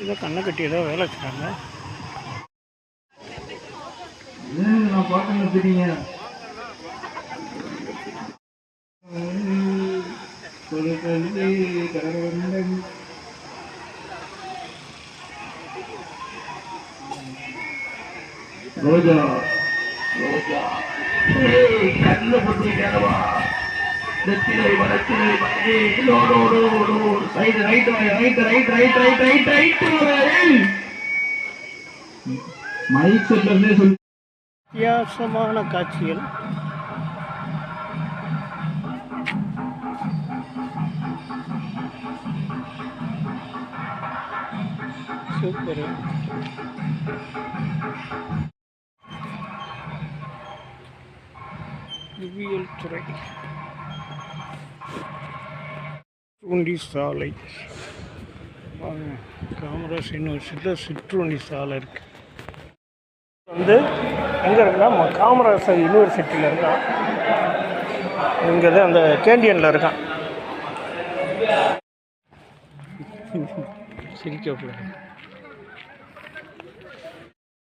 ஏதோ கண்ணை கட்டி ஏதோ வேலை செய்கிறாங்க நான் பார்க்கணும் தெரியுங்க ஒரு கல்வி கடவுள் ரோஜா ரோஜா. கண்ணு பற்றி கேளவா வெற்றிலை வடத்திலை right node side right right right right right right right mike செட்ல சொல்லி வித்தியாசமான காட்சிகள். சூப்பர். துறை. சிற்றுண்டி சாலை. காமராஜ் யூனிவர்சிட்டியில் சிற்றுண்டி சாலை இருக்குது வந்து எங்கே இருக்குன்னா நம்ம காமராஜர் யூனிவர்சிட்டியில் இருக்கான். இங்கே தான் அந்த கேண்டியனில் இருக்கான். சிரிக்க கூடாது